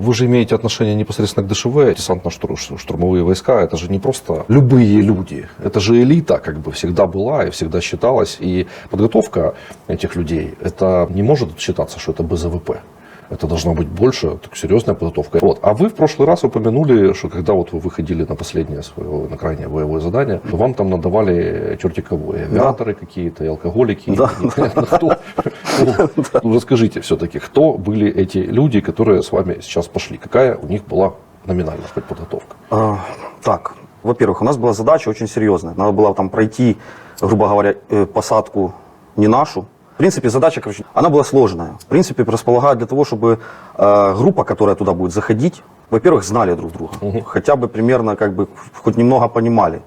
Вы же имеете отношение непосредственно к ДШВ, десантно-штурмовые войска. Это же не просто любые люди. Это же элита, как бы всегда была и всегда считалась. И подготовка этих людей, это не может считаться, что это БЗВП. Это должна быть больше, так, серьезная подготовка. Вот. А вы в прошлый раз упомянули, что когда вот вы выходили на последнее свое, на крайнее боевое задание, то вам там надавали черти кого, и авиаторы какие-то, и алкоголики, Да. и непонятно кто. Ну, Расскажите все-таки, кто были эти люди, которые с вами сейчас пошли? Какая у них была номинальная подготовка? А, Так, во-первых, у нас была задача очень серьезная. Надо было там пройти, грубо говоря, э, посадку не нашу. В принципе, задача, короче, она была сложная. В принципе, располагает для того, чтобы э, группа, которая туда будет заходить, во-первых, знали друг друга. Хотя бы примерно, как бы, хоть немного понимали.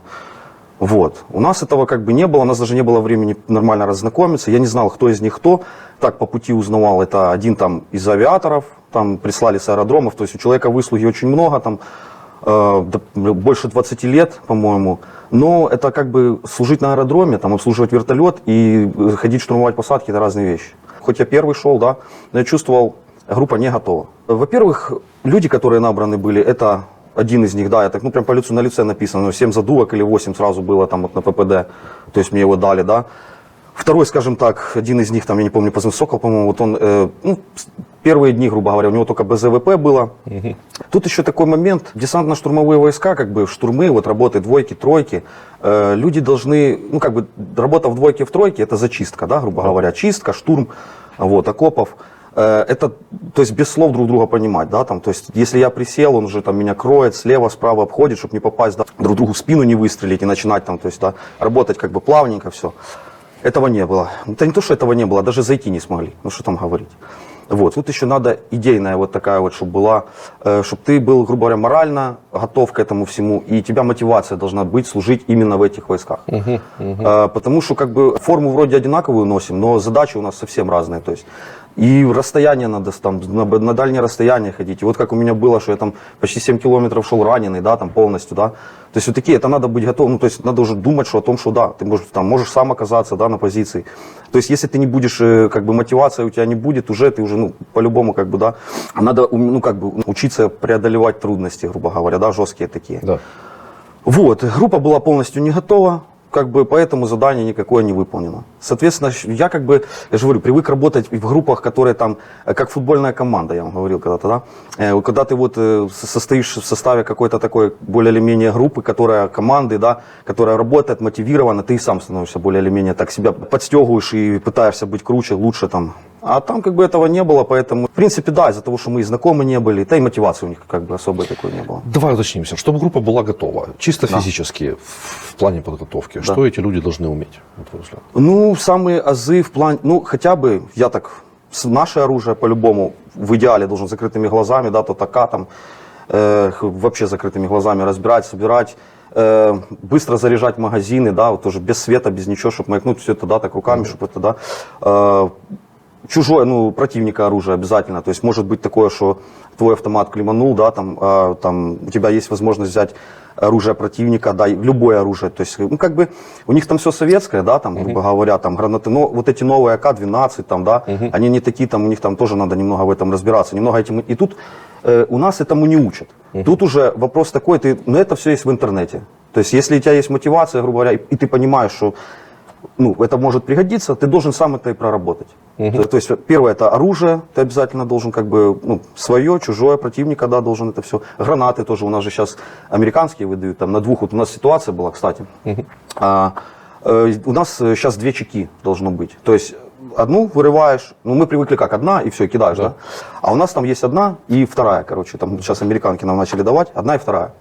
Вот. У нас этого как бы не было, у нас даже не было времени нормально разнакомиться. Я не знал, кто из них кто. Так по пути узнавал, это один там из авиаторов, там прислали с аэродромов. То есть у человека выслуги очень много, там больше 20 лет, по-моему. Но это как бы служить на аэродроме, там обслуживать вертолет и э, ходить штурмовать посадки, это разные вещи. Хоть я первый шел, да, но я чувствовал, группа не готова. Во-первых, люди, которые набраны были, это один из них, да, я так, ну, прям по лицу на лице написано, ну, 7 задувок или 8 сразу было там вот на ППД, то есть мне его дали, да. Второй, скажем так, один из них, там, я не помню, позывной Сокол, по-моему, вот он, э, ну, первые дни, грубо говоря, у него только БЗВП было. Тут еще такой момент, десантно-штурмовые войска, как бы штурмы, вот работы двойки, тройки, э, люди должны, ну, как бы, работа в двойке, в тройке, это зачистка, да, грубо говоря, чистка, штурм, вот, окопов. Э, Это, то есть без слов друг друга понимать, да, там, то есть если я присел, он уже там меня кроет, слева, справа обходит, чтобы не попасть, да, друг другу в спину не выстрелить и начинать там, то есть, да, работать как бы плавненько, все. Этого не было. Это не то, что этого не было, даже зайти не смогли. Ну что там говорить. Вот. Тут еще надо идейная вот такая вот, чтобы была, чтобы ты был, грубо говоря, морально готов к этому всему, и тебя мотивация должна быть служить именно в этих войсках. Э, Потому что как бы форму вроде одинаковую носим, но задачи у нас совсем разные. То есть и расстояние надо там, на, на дальнее расстояние ходить. И вот как у меня было, что я там почти 7 километров шел раненый, да, там полностью, да. То есть вот такие, это надо быть готовым, ну, то есть надо уже думать, что о том, что да, ты можешь, там, можешь сам оказаться, да, на позиции. То есть если ты не будешь, э, как бы мотивация у тебя не будет, уже ты уже, ну, по-любому, как бы, да, надо, ну, как бы, учиться преодолевать трудности, грубо говоря, да, жесткие такие. Да. Вот, группа была полностью не готова, как бы поэтому задание никакое не выполнено. Соответственно, я как бы, я же говорю, привык работать в группах, которые там, э, как футбольная команда, я вам говорил когда-то, да. Э, Когда ты вот э, состоишь в составе какой-то такой более или менее группы, которая команды, да, которая работает мотивированно, ты и сам становишься более или менее так себя подстегиваешь и пытаешься быть круче, лучше там. А там как бы этого не было, поэтому, в принципе, да, из-за того, что мы и знакомы не были, да и мотивации у них как бы особой такой не было. Давай уточнимся, чтобы группа была готова, чисто физически, в плане подготовки, что эти люди должны уметь, на твой взгляд? Ну, самые азы в плане, ну, хотя бы, я так, наше оружие по-любому в идеале должен закрытыми глазами, да, то така там, э, вообще закрытыми глазами разбирать, собирать, э, быстро заряжать магазины, да, вот тоже без света, без ничего, чтобы маякнуть все это, да, так руками, чтобы это, да, э, чужое, ну, противника оружие обязательно. То есть может быть такое, что твой автомат клеманул, да, там, а, там у тебя есть возможность взять оружие противника, да, любое оружие. То есть, ну, как бы, у них там все советское, да, там, грубо говоря, там, гранаты, но вот эти новые АК-12, там, да, они не такие, там, у них там тоже надо немного в этом разбираться, немного этим, и тут э, у нас этому не учат. Тут уже вопрос такой, ты, ну, это все есть в интернете. То есть, если у тебя есть мотивация, грубо говоря, и, и ты понимаешь, что ну, это может пригодиться, ты должен сам это и проработать. То, то есть, первое, это оружие, ты обязательно должен как бы, ну, свое, чужое, противника, да, должен это все. Гранаты тоже, у нас же сейчас американские выдают, там, на двух, вот у нас ситуация была, кстати. А, э, у нас сейчас две чеки должно быть. То есть, одну вырываешь, ну, мы привыкли как, одна, и все, кидаешь, да? А у нас там есть одна и вторая, короче, там сейчас американки нам начали давать, одна и вторая.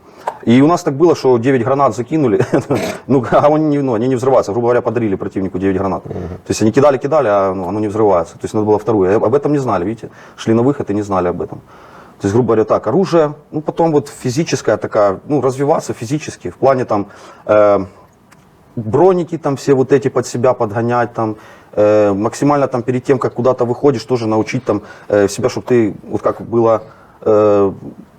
И у нас так было, что 9 гранат закинули, ну, а они не, ну, они не взрываются. Грубо говоря, подарили противнику 9 гранат. То есть они кидали-кидали, а ну, оно не взрывается. То есть надо было вторую. Об этом не знали, видите. Шли на выход и не знали об этом. То есть, грубо говоря, так, оружие, ну, потом вот физическая такая, ну, развиваться физически, в плане там, э, броники там все вот эти под себя подгонять там, э, максимально там перед тем, как куда-то выходишь, тоже научить там э, себя, чтобы ты, вот как было,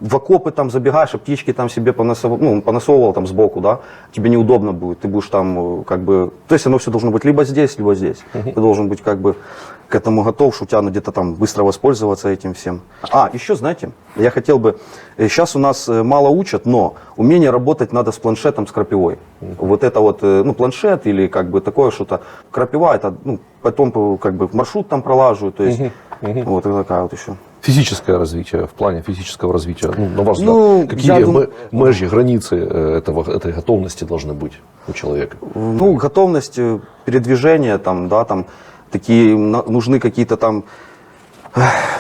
в окопы там забегаешь, аптечки там себе понасовал, ну, понасовывал там сбоку, да, тебе неудобно будет, ты будешь там э, как бы, то есть оно все должно быть либо здесь, либо здесь. Ты должен быть как бы к этому готов, что у тебя ну, где-то там быстро воспользоваться этим всем. А, еще, знаете, я хотел бы, сейчас у нас э, мало учат, но умение работать надо с планшетом, с крапивой. Вот это вот, э, ну, планшет или как бы такое что-то. Крапива, это, ну, потом э, как бы маршрут там пролаживают, то есть, вот такая вот еще. Физическое развитие, в плане физического развития, ну, на ваш взгляд, Ну, какие дум- ме- межи, границы э, этого, этой готовности должны быть у человека? Ну, готовность э, передвижения, там, да, там, такие, нужны какие-то там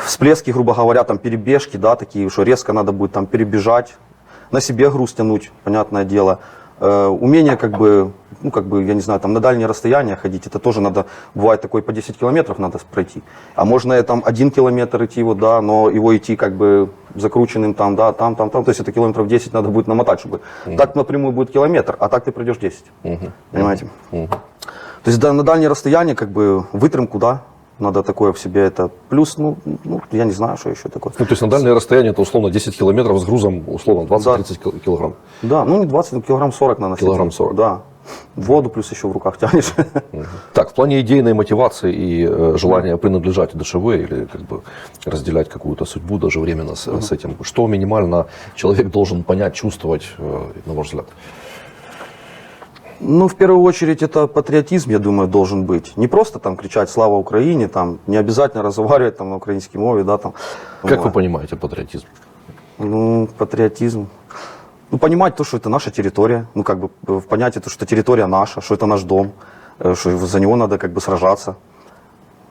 всплески, грубо говоря, там, перебежки, да, такие, что резко надо будет там перебежать, на себе груз тянуть, понятное дело. Э, умение, как бы, ну, как бы, я не знаю, там, на дальние расстояния ходить, это тоже надо, бывает такой по 10 километров надо пройти. А можно там один километр идти, вот, да, но его идти как бы закрученным там, да, там, там, там, то есть это километров 10 надо будет намотать, чтобы, так напрямую будет километр, а так ты пройдешь 10. Понимаете? То есть да, на дальние расстояния, как бы, вытрымку, да, надо такое в себе это. Плюс, ну, ну, я не знаю, что еще такое. Ну, то есть на дальнее расстояние это условно 10 километров с грузом условно 20-30 кил- килограмм. Да, ну не 20, ну, килограмм 40 надо носить. Килограмм 40. Да. Воду плюс еще в руках тянешь. Так, в плане идейной мотивации и э, желания принадлежать ДШВ или как бы разделять какую-то судьбу даже временно с, с этим, что минимально человек должен понять, чувствовать, э, на ваш взгляд? Ну, в первую очередь, это патриотизм, я думаю, должен быть. Не просто там кричать «Слава Украине», там, не обязательно разговаривать там на украинской мове, да, там. Как вы Вот. понимаете патриотизм? Ну, патриотизм. Ну, понимать то, что это наша территория, ну, как бы э, в понятие то, что территория наша, что это наш дом, э, что за него надо как бы сражаться.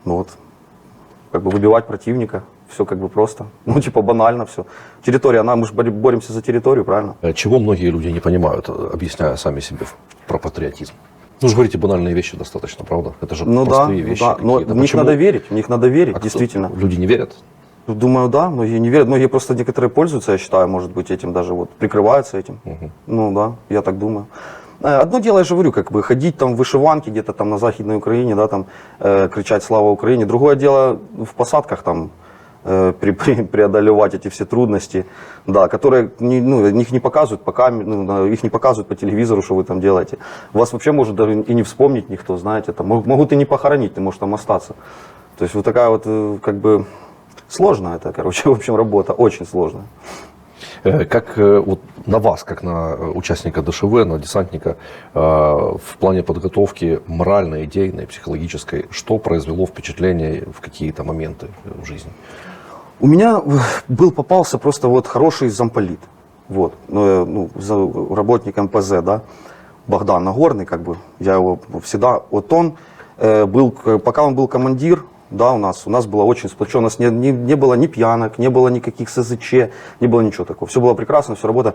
Ну, вот. Как бы выбивать противника, все как бы просто. Ну, типа банально все. Территория, она, мы же бори- боремся за территорию, правильно? Э, Чего многие люди не понимают, э, объясняя сами себе в- про патриотизм? Ну, же говорите, банальные вещи достаточно, правда? Это же Ну да, простые ну вещи да. Но какие-то. в них Почему? надо верить, в них надо верить, А кто- действительно. Люди не верят? Ну, Думаю, да, многие не верят. Многие просто некоторые пользуются, я считаю, может быть, этим даже вот прикрываются этим. Ну да, я так думаю. Э, Одно дело, я же говорю, как бы ходить там в вышиванке где-то там на Західній Україні, да, там э, кричать «Слава Украине». Другое дело в посадках там э, пре- пре- преодолевать эти все трудности, да, которые не, ну, их не показывают по камере, ну, их не показывают по телевизору, что вы там делаете. Вас вообще может даже и не вспомнить никто, знаете, там, мог- могут и не похоронить, ты можешь там остаться. То есть вот такая вот э, как бы сложная это, короче, в общем, работа, очень сложная. Э, Как э, вот на вас, как на э, участника ДШВ, на десантника, в плане подготовки моральной, идейной, психологической, что произвело впечатление в какие-то моменты в жизни? У меня был попался просто вот хороший замполит, вот, ну, ну, работник МПЗ, да, Богдан Нагорный, как бы, я его всегда, вот он был, пока он был командир, да, у нас, у нас было очень сплоченно, у нас не, не, не было ни пьянок, не было никаких СЗЧ, не было ничего такого, все было прекрасно, все работа.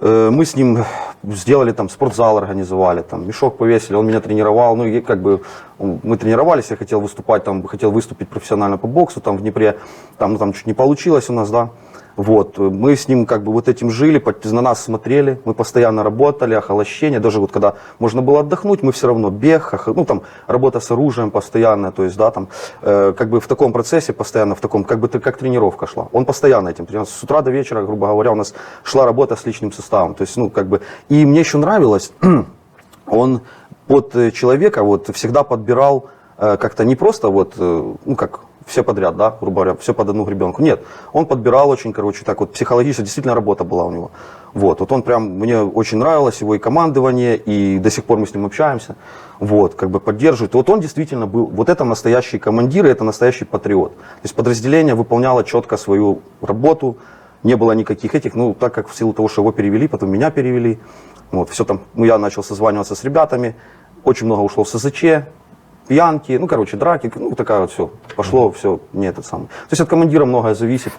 Э, Мы с ним сделали там спортзал, организовали, там мешок повесили, он меня тренировал, ну и как бы мы тренировались, я хотел выступать, там хотел выступить профессионально по боксу, там в Днепре, там, ну, там чуть не получилось у нас, да. Вот, мы с ним как бы вот этим жили, на нас смотрели, мы постоянно работали, охолощение, даже вот когда можно было отдохнуть, мы все равно бег, ох- ну там работа с оружием постоянно, то есть, да, там, э, как бы в таком процессе постоянно, в таком, как бы как тренировка шла. Он постоянно этим. С утра до вечера, грубо говоря, у нас шла работа с личным составом, то есть, ну, как бы, и мне еще нравилось, он под э, человека вот всегда подбирал э, как-то не просто вот, э, ну как все подряд, да, грубо говоря, все под одну гребенку. Нет, он подбирал очень, короче, так вот психологически, действительно работа была у него. Вот, вот он прям, мне очень нравилось его и командование, и до сих пор мы с ним общаемся, вот, как бы поддерживает. Вот он действительно был, вот это настоящий командир, и это настоящий патриот. То есть подразделение выполняло четко свою работу, не было никаких этих, ну, так как в силу того, что его перевели, потом меня перевели, вот, все там, ну, я начал созваниваться с ребятами, очень много ушло в СЗЧ, пьянки, ну, короче, драки, ну, такая вот все, пошло все, не этот самый. То есть от командира многое зависит.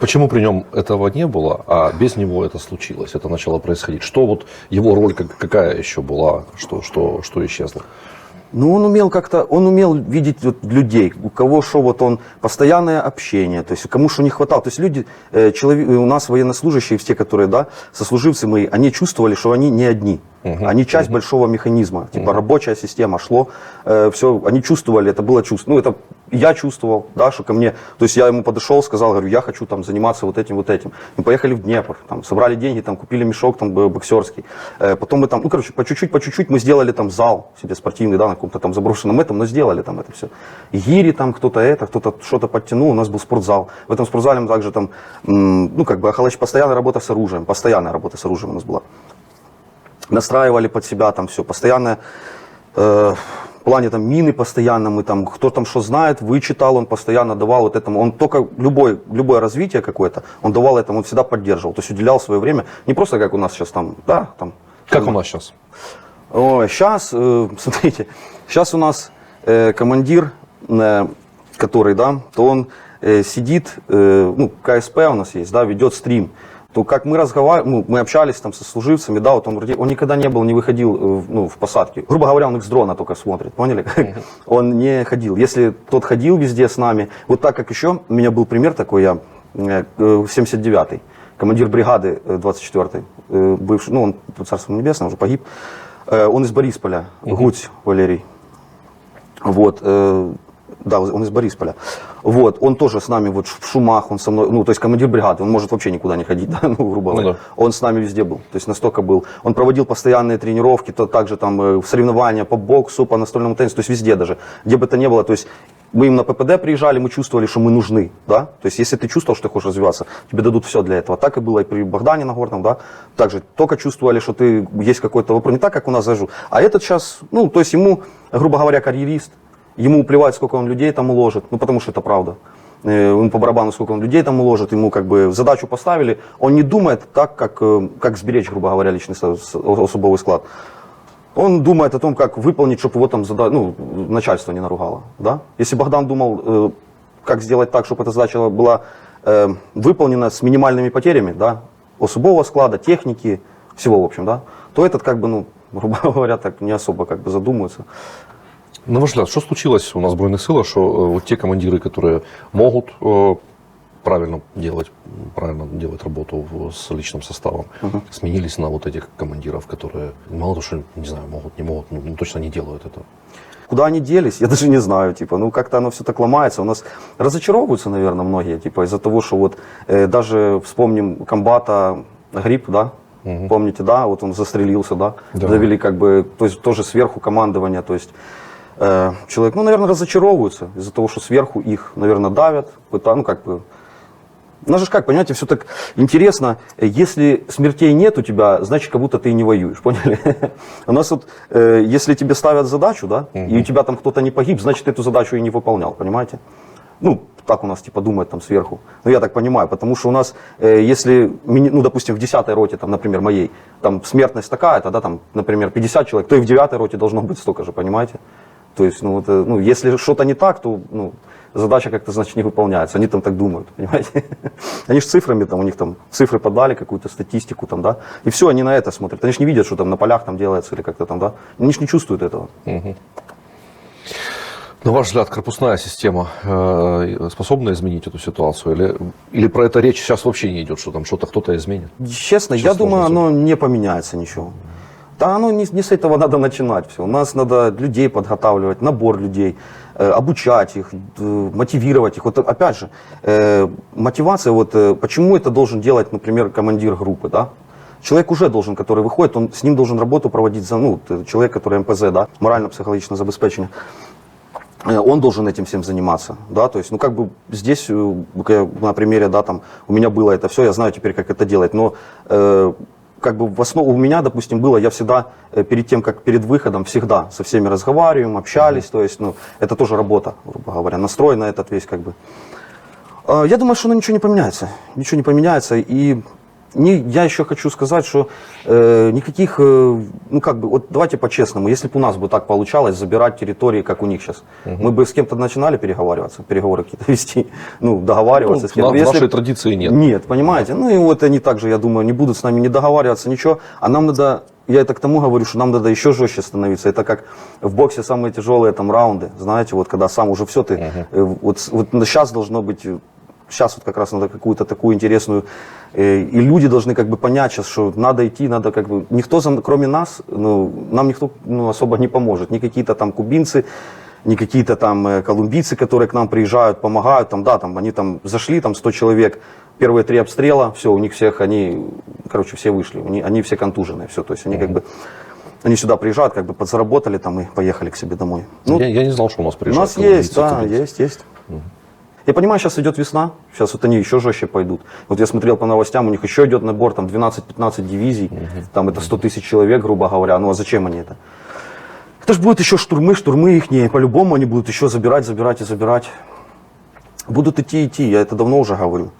Почему при нем этого не было, а без него это случилось, это начало происходить? Что вот его роль как- какая еще была, что, что, что исчезло? Ну, он умел как-то, он умел видеть вот людей, у кого что вот он, постоянное общение, то есть кому что не хватало. То есть люди, э, человек, у нас военнослужащие, все, которые, да, сослуживцы мои, они чувствовали, что они не одни. Они часть большого механизма, типа рабочая система шло, все, они чувствовали, это было чувство, ну это я чувствовал, да, что ко мне, то есть я ему подошел, сказал, говорю, я хочу там заниматься вот этим, вот этим. Мы поехали в Днепр, там, собрали деньги, там, купили мешок там боксерский. Э, потом мы там, ну, короче, по чуть-чуть, по чуть-чуть мы сделали там зал себе спортивный, да, на каком-то там заброшенном этом, но сделали там это все. Гири там кто-то это, кто-то что-то подтянул, у нас был спортзал. В этом спортзале мы также там, ну, как бы, охолоч- постоянная работа с оружием, постоянная работа с оружием у нас была настраивали под себя там все, постоянно э, в плане там мины постоянно мы там, кто там что знает, вычитал, он постоянно давал вот этому, он только любой, любое развитие какое-то, он давал этому, он всегда поддерживал, то есть уделял свое время, не просто как у нас сейчас там, да, там. Как у нас сейчас? Ой, сейчас, смотрите, сейчас у нас э, командир, э, который, да, то он э, сидит, э, ну, КСП у нас есть, да, ведет стрим. То как мы разговаривали, ну, мы общались там со служивцами, да, вот он вроде, он никогда не был, не выходил, э, ну, в посадке. Грубо говоря, он их с дрона только смотрит, поняли? Он не ходил. Если тот ходил везде с нами, вот так как еще, у меня был пример такой, я э, э, 79-й, командир бригады э, 24-й, э, бывший, ну, он, царство небесное, уже погиб, Э, он из Борисполя, Гудь Валерий. Вот, э, да, он из Борисполя. Вот, он тоже с нами вот в шумах, он со мной, ну, то есть командир бригады, он может вообще никуда не ходить, да, ну, грубо Ну говоря. да. Он с нами везде был, то есть настолько был. Он проводил постоянные тренировки, то также там э, соревнования по боксу, по настольному теннису, то есть везде даже, где бы то ни было, то есть мы им на ППД приезжали, мы чувствовали, что мы нужны, да, то есть если ты чувствовал, что ты хочешь развиваться, тебе дадут все для этого. Так и было и при Богдане Нагорном, да, также только чувствовали, что ты есть какой-то вопрос, не так, как у нас зажу, а этот сейчас, ну, то есть ему, грубо говоря, карьерист, ему плевать, сколько он людей там уложит, ну, потому что это правда. Э, Ему по барабану, сколько он людей там уложит, ему как бы задачу поставили, он не думает так, как, э, как сберечь, грубо говоря, личный особовый склад. Он думает о том, как выполнить, чтобы его там зада... ну, начальство не наругало. Да? Если Богдан думал, э, как сделать так, чтобы эта задача была выполнена с минимальными потерями, да, особого склада, техники, всего, в общем, да, то этот, как бы, ну, грубо говоря, так не особо как бы задумывается. На ваш взгляд, что случилось у нас в Збройных силах, что вот те командиры, которые могут правильно делать, правильно делать работу с личным составом, сменились на вот этих командиров, которые мало того, что, не знаю, могут, не могут, ну, ну, точно не делают этого. Куда они делись, я даже не знаю, типа, ну как-то оно все так ломается. У нас разочаровываются, наверное, многие, типа, из-за того, что вот э, даже вспомним комбата Гриб, да, помните, да, вот он застрелился, да, Да. довели как бы, то есть тоже сверху командование, то есть э, человек, ну, наверное, разочаровываются из-за того, что сверху их, наверное, давят, пыта- ну, как бы, у нас же как, понимаете, все так интересно. Если смертей нет у тебя, значит, как будто ты и не воюешь, поняли? У нас вот, э, если тебе ставят задачу, да, и у тебя там кто-то не погиб, значит, ты эту задачу и не выполнял, понимаете? Ну, так у нас типа думают там сверху. Ну, я так понимаю, потому что у нас, э, если, ну, допустим, в 10 роте, там, например, моей, там смертность такая, тогда там, например, 50 человек, то и в 9 роте должно быть столько же, понимаете? То есть, ну, вот, э, ну если что-то не так, то, ну, задача как-то, значит, не выполняется. Они там так думают, понимаете? Они же цифрами там, у них там цифры подали, какую-то статистику там, да, и все, они на это смотрят. Они же не видят, что там на полях там делается или как-то там, да. Они же не чувствуют этого. На ваш взгляд, корпусная система э, способна изменить эту ситуацию? Или, или про это речь сейчас вообще не идет, что там что-то кто-то изменит? Честно, Что я думаю, оно не поменяется ничего. Да, оно не, не с этого надо начинать все. У нас надо людей подготавливать, набор людей, э, обучать их, д- мотивировать их. Вот опять же, э, мотивация, вот э, почему это должен делать, например, командир группы, да? Человек уже должен, который выходит, он с ним должен работу проводить, за, ну, т- человек, который МПЗ, да, морально-психологичное забеспечение. Э, он должен этим всем заниматься, да, то есть, ну, как бы здесь, э, на примере, да, там, у меня было это все, я знаю теперь, как это делать, но, э, как бы в основу у меня, допустим, было, я всегда э, перед тем, как перед выходом, всегда со всеми разговариваем, общались, то есть, ну, это тоже работа, грубо говоря, настрой на этот весь, как бы. А, Я думаю, что оно ничего не поменяется. Ничего не поменяется. И не, я еще хочу сказать, что э, никаких, э, ну как бы, вот давайте по-честному, если бы у нас бы так получалось забирать территории, как у них сейчас, мы бы с кем-то начинали переговариваться, переговоры какие-то вести, ну, договариваться Ну, с кем-то. Если нашей традиции нет. Нет, понимаете? Ну и вот они также, я думаю, не будут с нами не договариваться, ничего. А нам надо, я это к тому говорю, что нам надо еще жестче становиться. Это как в боксе самые тяжелые там раунды, знаете, вот когда сам уже все ты, э, вот, вот сейчас должно быть, сейчас вот как раз надо какую-то такую интересную, э, и люди должны как бы понять сейчас, что надо идти, надо как бы, никто, за- кроме нас, ну, нам никто ну, особо не поможет, ни какие-то там кубинцы, не какие-то там э, колумбийцы, которые к нам приезжают, помогают, там, да, там, они там зашли, там 100 человек, первые три обстрела, все, у них всех, они, короче, все вышли, они, они все контуженные, все, то есть они как бы, они сюда приезжают, как бы подзаработали там и поехали к себе домой. Ну, я, я не знал, что у нас у приезжают. нас есть, да, есть, есть. Я понимаю, сейчас идет весна, сейчас вот они еще жестче пойдут. Вот я смотрел по новостям, у них еще идет набор, там 12-15 дивизий, там это 100 тысяч человек, грубо говоря. Ну а зачем они это? Это же будут еще штурмы, штурмы их, по-любому они будут еще забирать, забирать и забирать. Будут идти, идти, я это давно уже говорю.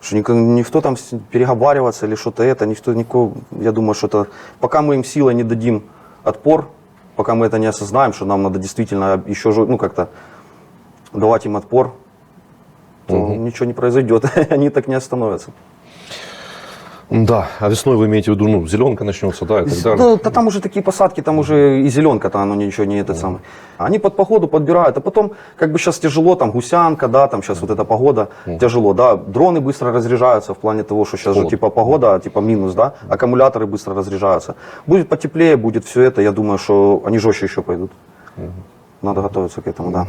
Что никто, никто там переговариваться или что-то это, никто, никого, я думаю, что это, пока мы им силой не дадим отпор, пока мы это не осознаем, что нам надо действительно еще, ну как-то давать им отпор, то ничего не произойдет, они так не остановятся. Да, а весной вы имеете в виду, ну, зеленка начнется, да, и так далее. Ну, да там уже такие посадки, там уже и зеленка-то, оно ничего не этот самый. Они под походу подбирают, а потом, как бы сейчас тяжело, там гусянка, да, там сейчас вот эта погода, тяжело, да, дроны быстро разряжаются в плане того, что сейчас же Холодно. типа погода, типа минус, да, аккумуляторы быстро разряжаются. Будет потеплее, будет все это, я думаю, что они жестче еще пойдут. Надо готовиться к этому, да.